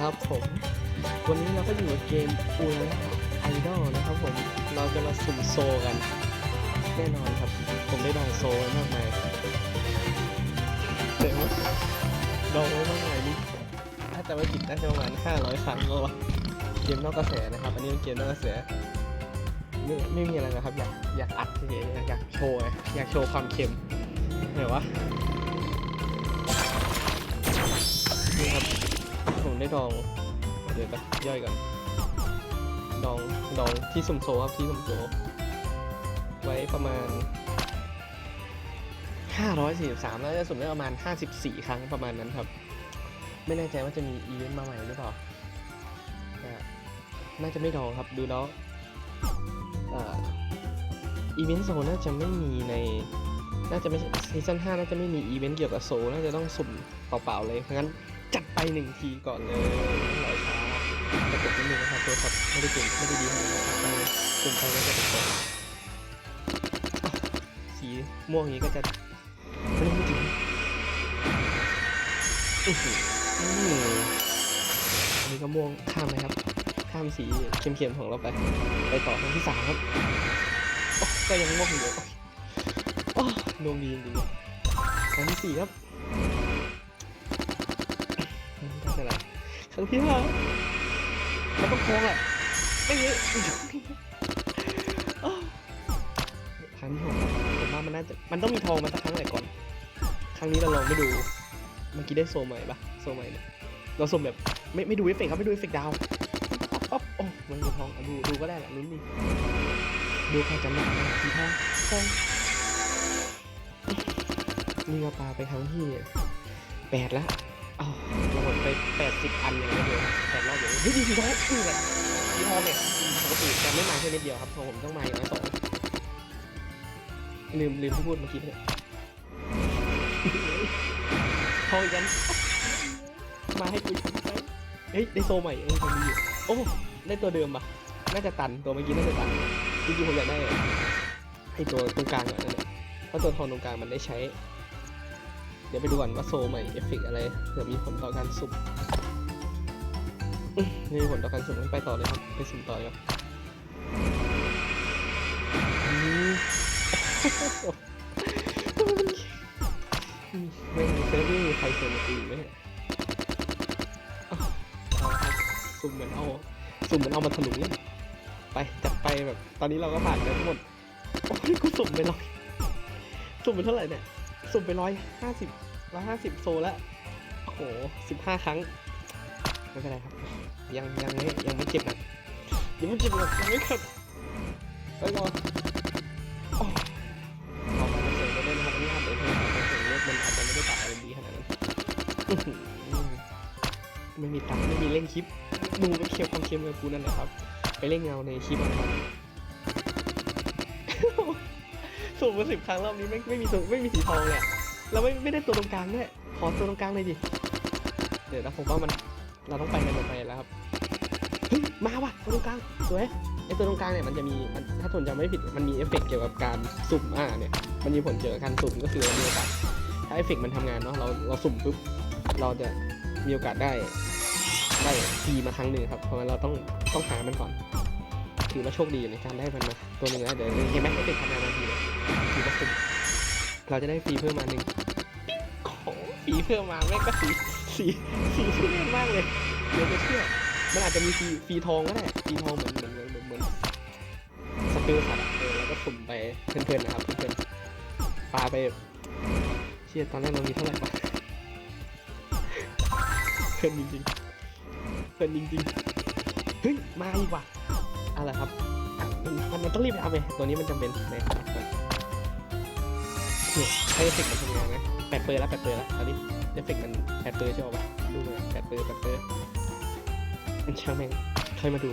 ครับผม วันนี้เราก็อยู่กับเกมอูลาไอดอลนะครับผม เราจะมาสุ่มโซกัน แน่นอนครับ ผมได้ดองโซไว้มากมายเจ๋งไหมดองไว้มากมายนี่ถ้าจะไม่ผิดน่าจะประมาณ500 ครั้งแล้ววะเกมนอกกระแสนะครับ อันนี้เป็นเกมนอกกระแสไม่ไม่มีอะไรนะครับ อยากอยากอัดเฉยๆอยากอยากโชว์ไงอยากโชว์ความเค็มไหนวะนี่ครับ ผมได้ดอง เดี๋ยวกันย่อยก่อน ดอง ดองที่สุ่มโซครับที่สุ่มโซ ไว้ประมาณ 543 แล้วจะสุ่มได้ประมาณ 54 ครั้งประมาณนั้นครับ ไม่แน่ใจว่าจะมีอีเวนต์มาใหม่หรือเปล่า น่าจะไม่ดองครับ ดูแล้วอีเวนต์โซน่าจะไม่มีใน น่าจะไม่ซีซั่น5น่าจะไม่มีอีเวนต์เกี่ยวกับโซน่าจะต้องสุ่มเปล่าๆเลย เพราะงั้น จัดไปหนึ่งทีก่อนเลยไม่รอช้าจะกดนิดนึงนะครับตัวครับไม่ได้เก่งไม่ได้ดีขนาดนั้นครับไปสุ่มไปแล้วจะเป็นสีม่วงอย่างนี้ก็จะไม่ต้องพูดถึงอืออันนี้ก็ม่วงข้ามเลยครับ ข้ามสีเข้มๆของเราไป ไปต่อครั้งที่สามครับก็ยังม่วงอยู่โอ้ดวงดีจริงๆครั้งที่สี่ครับ ได้เท่าไหร่ครั้งที่ห้ามันต้องโค้งแหละไม่เยอะอ้าวครั้งที่หกผมว่ามันน่าจะมันต้องมีทองมาสักครั้งแหละก่อน ครั้งนี้เราลองไม่ดูเมื่อกี้ได้โซใหม่ปะโซใหม่เนี่ยเราสมแบบไม่ไม่ดูเอฟเฟกต์ครับไม่ดูเอฟเฟกต์ดาวปั๊บปั๊บโอ้มันมีทองดูดูก็ได้แหละลุ้นดิดูใครจะมาสีทองทองนี่เราปาไปครั้งที่แปดแล้วอ้าว ไปแปดสิบอันอย่างเงี้ยเลยแปดรอบอย่างเงี้ยเฮ้ยดีสีทองนี่แหละสีทองเนี่ยปกติจะไม่มาแค่นิดเดียวครับของผมต้องมาอย่างน้อยสองลืมลืมพูดเมื่อกี้เนี่ยทองอีกอันมาให้กูทำไปเฮ้ยได้โซใหม่เอ้ยตรงนี้อยู่โอ้ได้ตัวเดิมปะน่าจะตันตัวเมื่อกี้น่าจะตันจริงๆผมอยากได้ไอตัวตรงกลางก่อนนั่นแหละเพราะตัวทองตรงกลางมันได้ใช้ เดี๋ยวไปดูก่อนว่าโซใหม่เอฟเฟกอะไรเผื่อมีผลต่อการสุ่มมีผลต่อการสุ่มไปต่อเลยครับ ไปสุ่มต่อเลยครับอันนี้ทำไม่มีเซิร์ฟไม่มีใครเชิญมาตีไหมเนี่ยเอาครับสุ่มเหมือนเอาสุ่มเหมือนเอามาถลุงเลยไปจัดไปแบบ ตอนนี้เราก็ผ่านไปทั้งหมด โอ้ยกูสุ่มไปร้อยสุ่มไปเท่าไหร่เนี่ย สุ่มไปร้อยห้าสิบร้อยห้าสิบโซแล้วโอ้โหสิบห้าครั้ง ไม่เป็นไรครับ ยังยังไม่ยังไม่เจ็บนักยังไม่เจ็บหนักยังไม่ขัดไปรอโอ้ขอควาเสียงไปด้วยนครับอันนี้อาจจะเป็นความเสียงเล็กมันอาจจะไม่ได้ตัดอะไรดีขนาดนั้นไม่มีตัดไม่มีเล่นคลิป ดูไปเคียวความเค็มกับกูนั่นแหละครับ ไปเล่นเงาในคลิปนะครับ สูงมาสิบครั้งรอบนี้ไม่ไม่มีตัวไม่มีสีทองเลยอะแล้วไม่ไม่ได้ตัวตรงกลางด้วยขอตัวตรงกลางเลยดิเดี๋ยวนะผมว่ามันเราต้องไปกันไปแล้วครับเฮ้ยมาว่ะตัวตรงกลางสวยไอตัวตรงกลางเนี่ยมันจะมีมันถ้าทนจำไม่ผิดมันมีเอฟเฟกต์เกี่ยวกับการสุ่มอ่าเนี่ยมันมีผลเกี่ยวกับการสุ่มก็คือเรามีโอกาสถ้าเอฟเฟกต์มันทำงานเนาะเราเราสุ่มปุ๊บเราจะมีโอกาสได้ได้ทีมาครั้งหนึ่งครับเพราะงั้นเราต้องต้องหามันก่อน ถือว่าโชคดีในการได้มันมาตัวหนึ่งนะเดี๋ยวเห็นไหมเอฟเฟกต์ทำงานทันทีถือว่าคุ้มเราจะได้ฟรีเพิ่มมาหนึ่งโอ้โหฟรีเพิ่มมาแม่งก็สีสีสีทุเรศมากเลยเดี๋ยวจะเชื่อมันอาจจะมีฟรีฟรีทองก็ได้ฟรีทองเหมือนเหมือนเหมือนเหมือนเหมือนสปิลสัตว์เออแล้วก็สุ่มไปเพื่อนๆนะครับเพื่อนๆปาไปเชียตอนแรกเรามีเท่าไหร่ปะเพื่อนจริงๆเพื่อนจริงๆเฮ้ยมาอีกว่ะ อะไรครับมันมันต้องรีบไปเอาไปตัวนี้มันจำเป็นนะครับเนี่ยให้เอฟเฟกต์มันทำงานนะแปดเปอร์แล้วแปดเปอร์แล้วตอนนี้เอฟเฟกต์มันแปดเปอร์ใช่ป่ะดูเลยแปดเปอร์แปดเปอร์มันช่างแม่งค่อยมาดู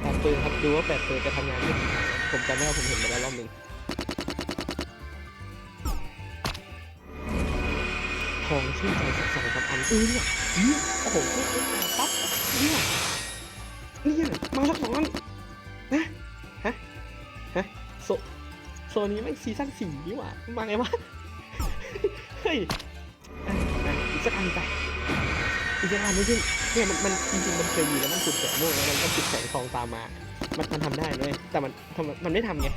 แปดเปอร์ครับดูว่าแปดเปอร์จะทำงานได้กี่ครั้งนะผมจำได้ว่าผมเห็นมาแล้วรอบหนึ่งทองชื่นใจสักสองสามอันเออเนี่ยเนี่ยโอ้โหปั๊บเนี่ย เนี่ยมาสักสองอันนะฮะฮะโซโซนี้แม่งซีซั่นสี่นี่หว่ามาไงวะเฮ้ยอีกสักอันไปอีกสักอันไม่ใช่เนี่ยมันมันจริงๆมันเคยมีแล้วมันขุดแสงม่วงแล้วมันก็ขุดแสงทองตามมา มันมันทำได้เลยแต่มันทำมันไม่ทำไง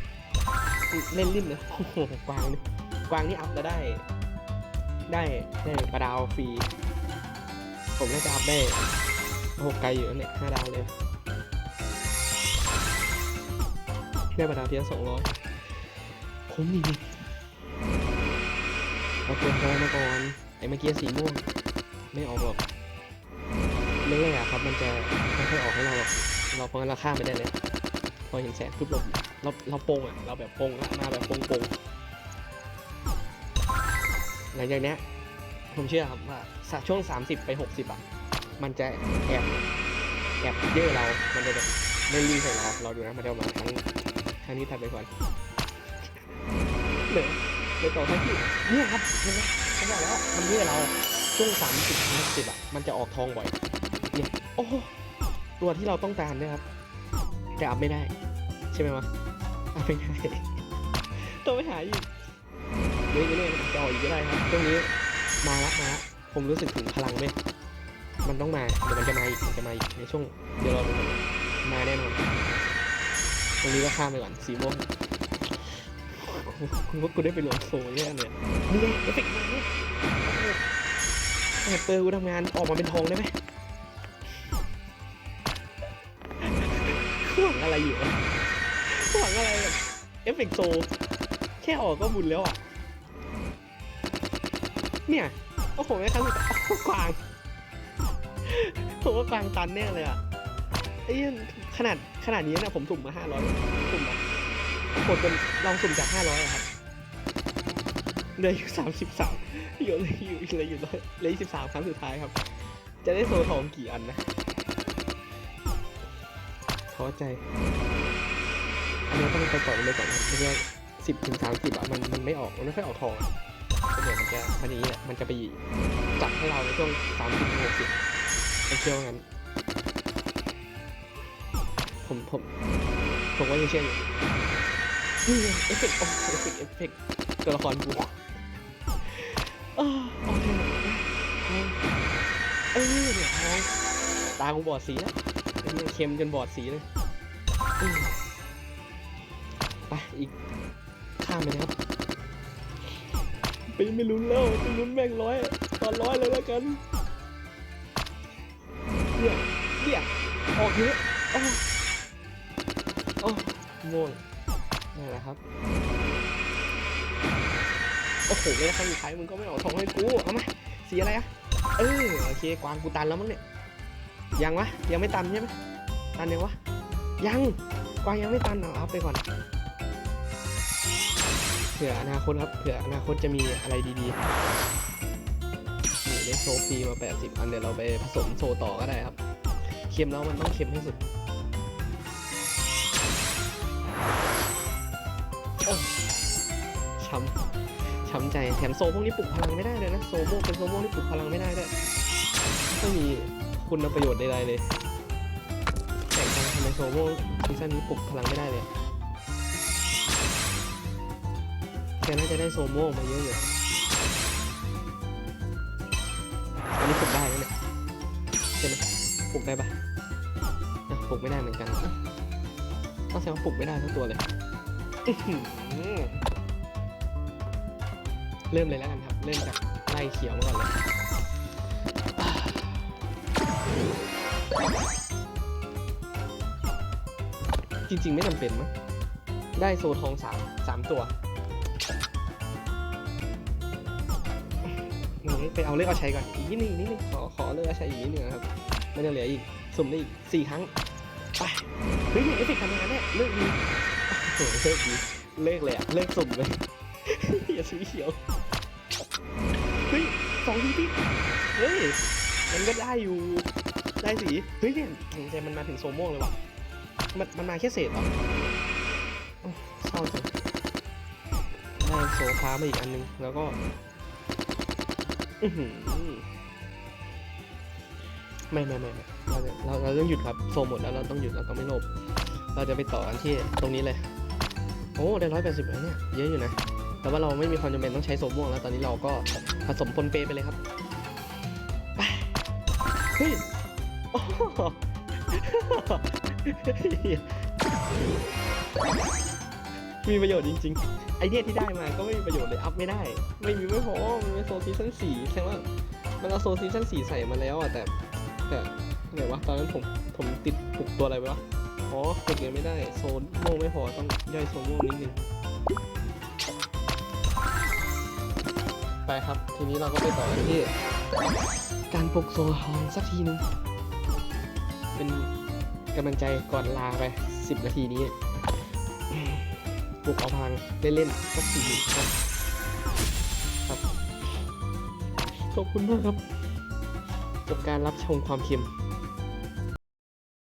เล่นลิ้นเลยโอ้โหกวางนี่กวางนี่อัพแล้วได้ ได้ได้ปลาดาวฟรีผมน่าจะอัพได้โอ้ไกลอยู่เนี่ยห้าดาวเลย ได้ปลาดาวทีละสองร้อยคุ้มจริงๆเอาตัวทองมาก่อน ไอ้เมื่อกี้สีม่วง ไม่ออกหรอกเรื่อยๆอะครับ มันจะไม่ค่อยออกให้เราหรอก เราเพราะงั้นเราข้ามไปได้เลย พอเห็นแสงปุ๊บเราเราเราโป่งอะ เราแบบโป่งมาแบบโป่งโปงหลังจากเนี้ยผมเชื่อครับว่าสักช่วง 30 ไป 60อะ มันจะแอบแอบเยอะเรา มันจะแบบไม่รีใส่เรา เราดูนะ มันจะมาครั้ง ครั้งนี้ถัดไปก่อนเหลือเหลือต่อแค่ที่เนี่ยครับเห็นไหมผมบอกแล้วมันเยอเราช่วง30 60อะมันจะออกทองบ่อยเนี่ยโอ้ตัวที่เราต้องการเนะครับ แต่อัพไม่ได้ ใช่ไหมวะอัพไม่ได้ต้องไปหาอีกเรื่อยๆมันจะออกอีกก็ได้ครับช่วงนี้มาละมาละผมรู้สึกถึงพลังเว้ยมันต้องมาเดี๋ยวมันจะมาอีกมันจะมาอีกในช่วงเดี๋ยวเรามาแน่นอน ตรงนี้ก็ข้ามไปก่อนสีม่วงคุณว่ากูได้ไปรวมโซ่เนี่ยเนี่ยนี่ไงเอฟเฟกต์มาเนี่ยโอ้โหแต่เปิดกูทำงานออกมาเป็นทองได้ไหมหวังอะไรอยู่หวังอะไรเอฟเฟกต์โซ แค่ออกก็บุญแล้วอะ เนี่ย โอ้โหไม่ครั้งสุดท้ายโอ้โหกวางผมว่ากวางตันแน่เลยอะไอ้เหี้ย ขนาดขนาดนี้นะผมสุ่มมาห้าร้อยสุ่มแบบกดจนลองสุ่มจากห้าร้อยครับเหลืออยู่สามสิบสามเหลืออยู่เหลืออยู่ร้อยเหลือสิบสามครั้งสุดท้ายครับ จะได้โซทองกี่อันนะท้อใจอันนี้ต้องไปต่อเลยก่อนนะไม่ใช่สิบถึงสามสิบอะมันมันไม่ออกมันไม่ค่อยออกทองอเดี๋ยวมันจะมันอย่างนี้แหละมันจะไปจับให้เราในช่วงสามสิบหกสิบเชื่อว่างั้น ผมผมผมว่ายังเชื่ออยู่เอฟเฟกต์โอ้เอฟเฟกต์เอฟเฟกต์ตัวละครกูโอเคเออเนี่ยทองตากูบอดสีแล้วเนี่ยเค็มจนบอดสีเลยไปอีกข้ามไปนะครับไปไม่ลุ้นแล้วไปลุ้นแม่งร้อยตอนร้อยเลยแล้วกันเนี่ยเนี่ยออกเยอะ ม่วงนี่นแหละครับ โอ้โหไม่ได้ครั้งสุดท้ายมึงก็ไม่ออกทองให้กู เอามา สีอะไรอะเออโอเคกวางกูตันแล้วมั้งเนี่ย ยังวะ ยังไม่ตันใช่ไหมตันยังวะ ยัง กวางยังไม่ตันเอาอัพไปก่อน เผื่ออนาคตครับ เผื่ออนาคตจะมีอะไรดีๆนี่ได้โซฟีมา 80 อันเดี๋ยวเราไปผสมโซต่อก็ได้ครับ เค็มแล้วมันต้องเค็มให้สุด มโซพวกนี้ปลุกพลังไม่ได้เลยนะ โซโมกเป็นโซโมกที่ปลุกพลังไม่ได้ด้วยไม่มีคุณประโยชน์ใดๆเลยแต่งทางทำไมโซโมซีซั่นนี้ปลุกพลังไม่ได้เลยแกน่าจะได้โซโม่มาเยอะอยู่อันนี้ปลุกได้แล้วเนี่ยใช่ไหมปลุกได้ปะ่ะปลุกไม่ได้เหมือนกันต้องแสดงว่าปลุกไม่ได้ทั้งตัวเลย เริ่มเลยแล้วกันครับ เริ่มจากไล่เขียวมาก่อนเลยจริง ๆ ไม่จำเป็นมั้งได้โซทองสามสามตัวหนูไปเอาเลือกเอาใช้ก่อนอีกนิดนึงนิดนึงขอขอเลือกเอาใช้อีกนิดนึงครับไม่ได้เหลืออีกสุ่มได้อีกสี่ครั้งไปเฮ้ยเอฟเฟกต์ทำงานเนี่ยเลิกดีโอ้โหเลิกดีเลิกเลยอะเลิกสุ่มเลยอย่าสีเขียว องทีติดเฮ้ย มันก็ได้อยู่ ได้สีเฮ้ยเนี่ยถึงใจมันมาถึงโซโม่วงเลยว่ะ มันมันมาแค่เศษเหรอเศร้าจังได้โซฟามาอีกอันนึง แล้วก็ไม่ไม่ไม่เราเราเราต้องหยุดครับ โซหมดแล้วเราต้องหยุดเราต้องไม่ลภเราจะไปต่อกันที่ตรงนี้เลย โอ้ ได้ร้อยแปดสิบแล้วเนี่ย เยอะอยู่นะ แต่ว่าเราไม่มีความจำเป็นต้องใช้โซม่วงแล้วตอนนี้เราก็ผสมปนเปไปเลยครับไปเฮ้ยโอ้มีประโยชน์จริงๆ ไอเดียที่ได้มาก็ไม่มีประโยชน์เลย อัพไม่ได้ ไม่มีไม่พอมันเป็นโซซีซั่นสี่แสดงว่ามันเอาโซซีซั่นสี่ใส่มาแล้วอะแต่แต่ไหนวะตอนนั้นผมผมติดปลุกตัวอะไรไปวะ อ๋อปลุกยังไม่ได้ โซม่วงไม่พอต้องย่อยโซม่วงนิดนึง ครับ ทีนี้เราก็ไปต่อกันที่การปลุกโซทองสักทีนึง เป็นกำลังใจก่อนลาไป 10 นาทีนี้ปลุกเอาพลังเล่นๆสักสี่ครับครับขอบคุณมากครับกับการรับชมความเค็ม